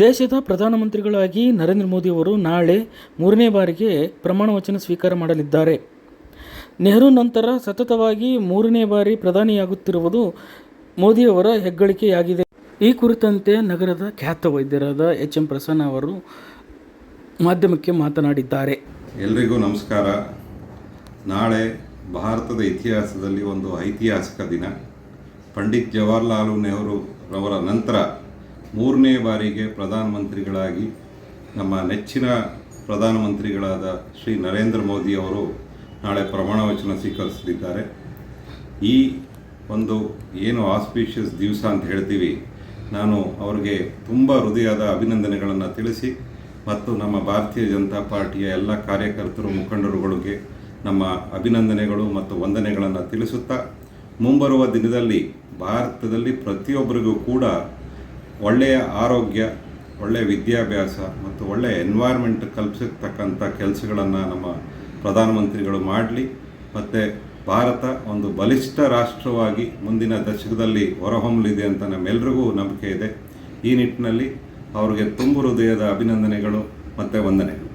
ದೇಶದ ಪ್ರಧಾನಮಂತ್ರಿಗಳಾಗಿ ನರೇಂದ್ರ ಮೋದಿ ಅವರು ನಾಳೆ ಮೂರನೇ ಬಾರಿಗೆ ಪ್ರಮಾಣ ವಚನ ಸ್ವೀಕಾರ ಮಾಡಲಿದ್ದಾರೆ. ನೆಹರು ನಂತರ ಸತತವಾಗಿ ಮೂರನೇ ಬಾರಿ ಪ್ರಧಾನಿಯಾಗುತ್ತಿರುವುದು ಮೋದಿಯವರ ಹೆಗ್ಗಳಿಕೆಯಾಗಿದೆ. ಈ ಕುರಿತಂತೆ ನಗರದ ಖ್ಯಾತ ವೈದ್ಯರಾದ ಎಚ್ ಎಂ ಪ್ರಸನ್ನ ಅವರು ಮಾಧ್ಯಮಕ್ಕೆ ಮಾತನಾಡಿದ್ದಾರೆ. ಎಲ್ರಿಗೂ ನಮಸ್ಕಾರ. ನಾಳೆ ಭಾರತದ ಇತಿಹಾಸದಲ್ಲಿ ಒಂದು ಐತಿಹಾಸಿಕ ದಿನ. ಪಂಡಿತ್ ಜವಾಹರ್ಲಾಲ್ ನೆಹರು ರವರ ನಂತರ ಮೂರನೇ ಬಾರಿಗೆ ಪ್ರಧಾನಮಂತ್ರಿಗಳಾಗಿ ನಮ್ಮ ನೆಚ್ಚಿನ ಪ್ರಧಾನಮಂತ್ರಿಗಳಾದ ಶ್ರೀ ನರೇಂದ್ರ ಮೋದಿ ಅವರು ನಾಳೆ ಪ್ರಮಾಣ ವಚನ ಸ್ವೀಕರಿಸಲಿದ್ದಾರೆ. ಈ ಒಂದು ಏನು ಆಸ್ಪೀಷಿಯಸ್ ದಿವಸ ಅಂತ ಹೇಳ್ತೀವಿ, ನಾನು ಅವರಿಗೆ ತುಂಬ ಹೃದಯದ ಅಭಿನಂದನೆಗಳನ್ನು ತಿಳಿಸಿ ಮತ್ತು ನಮ್ಮ ಭಾರತೀಯ ಜನತಾ ಪಾರ್ಟಿಯ ಎಲ್ಲ ಕಾರ್ಯಕರ್ತರು, ಮುಖಂಡರುಗಳಿಗೆ ನಮ್ಮ ಅಭಿನಂದನೆಗಳು ಮತ್ತು ವಂದನೆಗಳನ್ನು ತಿಳಿಸುತ್ತಾ ಮುಂಬರುವ ದಿನದಲ್ಲಿ ಭಾರತದಲ್ಲಿ ಪ್ರತಿಯೊಬ್ಬರಿಗೂ ಕೂಡ ಒಳ್ಳೆಯ ಆರೋಗ್ಯ ಒಳ್ಳೆಯ ವಿದ್ಯಾಭ್ಯಾಸ ಮತ್ತು ಒಳ್ಳೆಯ ಎನ್ವೈರ್ಮೆಂಟ್ ಕಲ್ಪಿಸತಕ್ಕಂಥ ಕೆಲಸಗಳನ್ನು ನಮ್ಮ ಪ್ರಧಾನಮಂತ್ರಿಗಳು ಮಾಡಲಿ. ಮತ್ತು ಭಾರತ ಒಂದು ಬಲಿಷ್ಠ ರಾಷ್ಟ್ರವಾಗಿ ಮುಂದಿನ ದಶಕದಲ್ಲಿ ಹೊರಹೊಮ್ಮಲಿದೆ ಅಂತ ನಮ್ಮೆಲ್ರಿಗೂ ನಂಬಿಕೆ ಇದೆ. ಈ ನಿಟ್ಟಿನಲ್ಲಿ ಅವರಿಗೆ ತುಂಬು ಹೃದಯದ ಅಭಿನಂದನೆಗಳು ಮತ್ತು ವಂದನೆಗಳು.